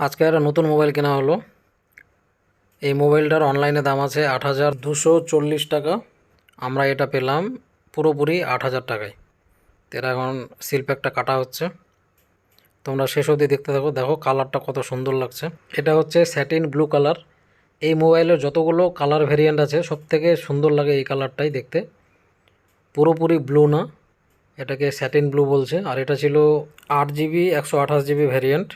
আজকে একটা নতুন মোবাইল কেনা হলো। এই মোবাইলটার অনলাইনে দাম আছে আট হাজার দুশো চল্লিশ টাকা। আমরা এটা পেলাম পুরোপুরি আট হাজার টাকায়। এটা এখন সিলপ্যাকটা কাটা হচ্ছে। তোমরা শেষ অবধি দেখতে থাকো। দেখো কালারটা কত সুন্দর লাগছে। এটা হচ্ছে স্যাটিন ব্লু কালার। এই মোবাইলের যতগুলো কালার ভেরিয়েন্ট আছে সব থেকে সুন্দর লাগে এই কালারটাই দেখতে। পুরোপুরি ব্লু না। এটাকে স্যাটিন ব্লু বলছে। আর এটা ছিল আট জিবি, একশো আঠাশ জিবি ভ্যারিয়েন্ট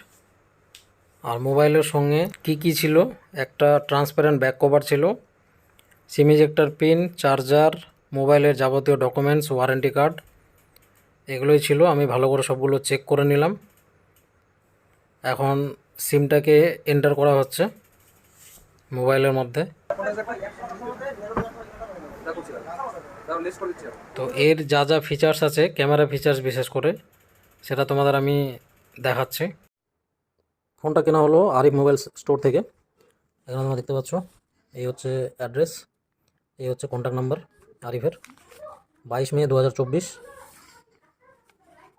আর মোবাইলের সঙ্গে কি কি ছিল? একটা ট্রান্সপারেন্ট ব্যাক কভার ছিল সিম ইজেক্টার পিন চার্জার মোবাইলের যাবতীয় ডকুমেন্টস ওয়ারেন্টি কার্ড এগুলোই ছিল। আমি ভালো করে সবগুলো চেক করে নিলাম। এখন সিমটাকে এন্টার করা হচ্ছে মোবাইলের মধ্যে। তো এর যা যা ফিচার্স আছে ক্যামেরা ফিচার্স বিশেষ করে, সেটা তোমাদের আমি দেখাচ্ছি। ফোনটা কেনা হলো আরিফ মোবাইল স্টোর থেকে। এখানে তোমরা দেখতে পাচ্ছ, এই হচ্ছে অ্যাড্রেস, এই হচ্ছে কন্ট্যাক্ট নাম্বার আরিফের। বাইশ মে দু হাজার চব্বিশ,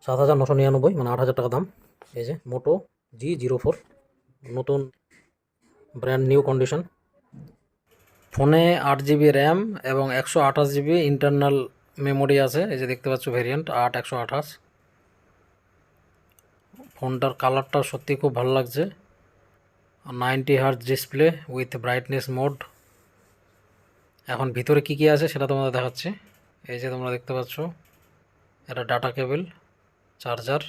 সাত হাজার নশো নিরানব্বই মানে আট হাজার টাকা দাম। এই যে মোটো জি জিরো ফোর নতুন ব্র্যান্ড নিউ কন্ডিশন ফোনে আট জিবি র্যাম এবং একশো আঠাশ জিবি ইন্টারনাল মেমোরি আছে। এই যে দেখতে পাচ্ছ ভেরিয়েন্ট আট, একশো আঠাশ। ফোনটার কালারটা সত্যি খুব ভালো লাগছে। Ninety hertz display with brightness mode. এখন ভিতরে কি কি আছে সেটা তোমাদের দেখাচ্ছি। এই যে তোমরা দেখতে পাচ্ছ, এটা ডাটা কেবল, চার্জার।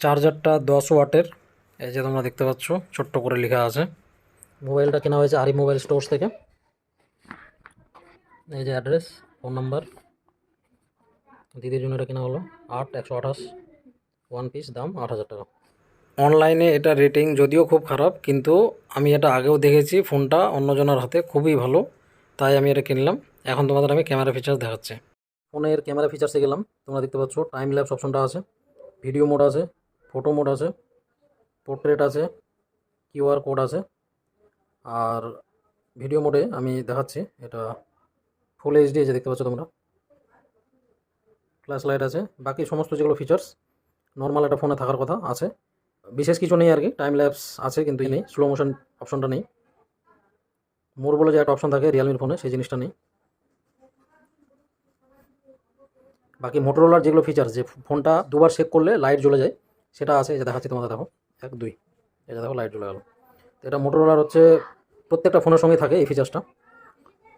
চার্জারটা দশ ওয়াটের, এই যে তোমরা দেখতে পাচ্ছ, ছোট্ট করে লেখা আছে। মোবাইলটা কেনা হয়েছে আরি মোবাইল স্টোর্স থেকে। এই যে অ্যাড্রেস, ফোন নাম্বার। দিদির জন্য এটা কেনা হলো, আট, একশো আঠাশ। ওয়ান পিস দাম আট হাজার টাকা। অনলাইনে এটা রেটিং যদিও খুব খারাপ কিন্তু আমি এটা আগেও দেখেছি ফোনটা অন্যজনের হাতে খুবই ভালো তাই আমি এটা কিনলাম। এখন তোমাদের আমি ক্যামেরা ফিচার্স দেখাচ্ছি। ফোনের ক্যামেরা ফিচার্সে গেলাম তোমরা দেখতে পাচ্ছ টাইম ল্যাপস অপশনটা আছে ভিডিও মোড আছে ফটো মোড আছে পোর্ট্রেট আছে কিউআর কোড আছে আর ভিডিও মোডে আমি দেখাচ্ছি এটা ফুল এইচডি যে দেখতে পাচ্ছ তোমরা। ফ্ল্যাশ লাইট আছে বাকি সমস্ত যেগুলো ফিচার্স নর্মাল একটা ফোনে থাকার কথা আছে। বিশেষ কিছু নেই আর কি টাইম ল্যাপস আছে কিন্তু নেই স্লো মোশন অপশনটা নেই। মোর বলে যে একটা অপশন থাকে রিয়েলমির ফোনে সেই জিনিসটা নেই। বাকি মোটরোলার যেগুলো ফিচার্স যে ফোনটা দুবার চেক করলে লাইট জ্বলে যায়, সেটা আছে যে দেখাচ্ছি তোমাদের দেখো, এক, দুই এটা দেখো লাইট জ্বলে গেল। এটা মোটরোলার হচ্ছে প্রত্যেকটা ফোনের সঙ্গে থাকে এই ফিচার্সটা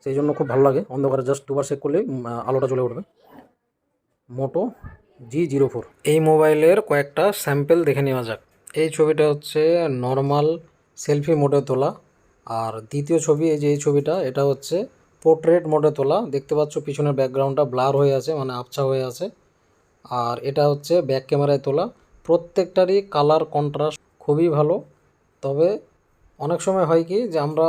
সেই জন্য খুব ভালো লাগে, অন্ধকারে জাস্ট দুবার চেক করলেই আলোটা জ্বলে উঠবে। মোটো জি জিরো ফোর এই মোবাইলের কয়েকটা স্যাম্পেল দেখে নেওয়া যাক। এই ছবিটা হচ্ছে নর্মাল সেলফি মোডে তোলা। আর দ্বিতীয় ছবি, এই যে এই ছবিটা, এটা হচ্ছে পোর্ট্রেট মোডে তোলা। দেখতে পাচ্ছ পিছনের ব্যাকগ্রাউন্ডটা ব্লার হয়ে আছে মানে আবছা হয়ে আছে। আর এটা হচ্ছে ব্যাক ক্যামেরায় তোলা। প্রত্যেকটারই কালার কন্ট্রাস্ট খুবই ভালো। তবে অনেক সময় হয় কি যে আমরা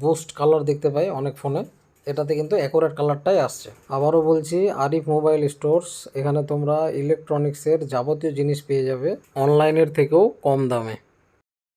বুস্ট কালার দেখতে পাই অনেক ফোনে এটাতে কিন্তু অ্যাকোরেট কালারটাই আসছে। আবারও বলছি আরিফ মোবাইল স্টোরস এখানে তোমরা ইলেকট্রনিক্সের যাবতীয় জিনিস পেয়ে যাবে। অনলাইনের থেকেও কম দামে।